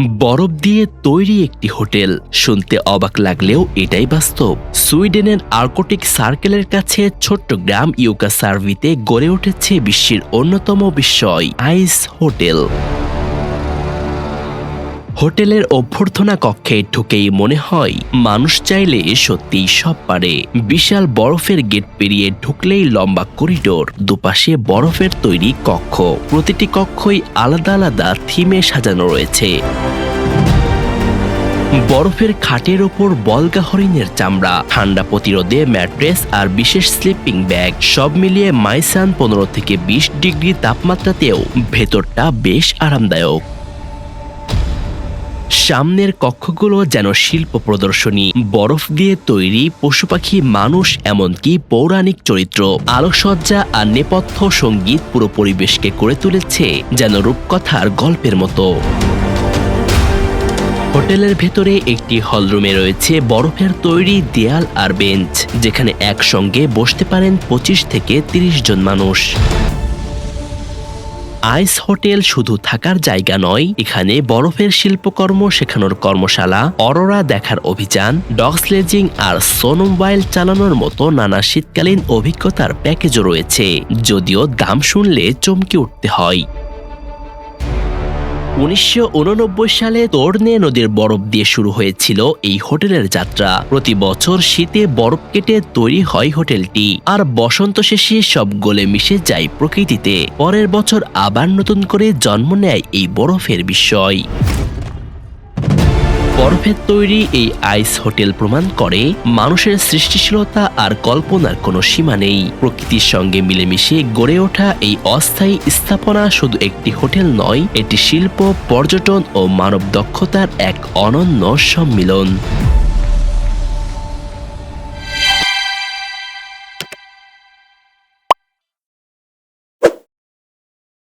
বরফ দিয়ে তৈরি একটি হোটেল। শুনতে অবাক লাগলেও এটাই বাস্তব। সুইডেনের আর্কটিক সার্কেলের কাছে ছোট্ট গ্রাম ইউকা সার্ভিতে গড়ে উঠেছে বিশ্বের অন্যতম বিস্ময়, আইস হোটেল। হোটেলের অভ্যর্থনা কক্ষে ঢুকেই মনে হয়, মানুষ চাইলে সত্যিই সব পারে। বিশাল বরফের গেট পেরিয়ে ঢুকলেই লম্বা করিডোর, দুপাশে বরফের তৈরি কক্ষ। প্রতিটি কক্ষই আলাদা আলাদা থিমে সাজানো রয়েছে। বরফের খাটের ওপর বলগা হরিণের চামড়া, ঠান্ডা প্রতিরোধে ম্যাট্রেস আর বিশেষ স্লিপিং ব্যাগ, সব মিলিয়ে মাইসান পনেরো থেকে বিশ ডিগ্রি তাপমাত্রাতেও ভেতরটা বেশ আরামদায়ক। সামনের কক্ষগুলো যেন শিল্প প্রদর্শনী, বরফ দিয়ে তৈরি পশু পাখি, মানুষ, এমনকি পৌরাণিক চরিত্র। আলোকসজ্জা আর নেপথ্য সংগীত পুরো পরিবেশকে করে তুলেছে যেন রূপকথার গল্পের মতো। হোটেলের ভেতরে একটি হলরুমে রয়েছে বরফের তৈরি দেয়াল আর বেঞ্চ, যেখানে একসঙ্গে বসতে পারেন পঁচিশ থেকে তিরিশ জন মানুষ। আইস হোটেল শুধু থাকার জায়গা নয়, এখানে বরফের শিল্পকর্ম শেখানোর কর্মশালা, অরোরা দেখার অভিযান, ডগ স্লেজিং আর সোনোমোবাইল চালানোর মতো নানা শীতকালীন অভিজ্ঞতার প্যাকেজও রয়েছে, যদিও দাম শুনলে চমকে উঠতে হয়। উনিশশো উননব্বই সালে তোর্নে নদীর বরফ দিয়ে শুরু হয়েছিল এই হোটেলের যাত্রা। প্রতি বছর শীতে বরফ কেটে তৈরি হয় হোটেলটি, আর বসন্ত শেষে সব গলে মিশে যায় প্রকৃতিতে। পরের বছর আবার নতুন করে জন্ম নেয় এই বরফের বিস্ময় বরফের তৈরি এই আইস হোটেল প্রমাণ করে মানুষের সৃষ্টিশীলতা আর কল্পনার কোনো সীমা নেই। প্রকৃতির সঙ্গে মিলেমিশে গড়ে ওঠা এই অস্থায়ী স্থাপনা শুধু একটি হোটেল নয়, এটি শিল্প, পর্যটন ও মানব দক্ষতার এক অনন্য সম্মিলন।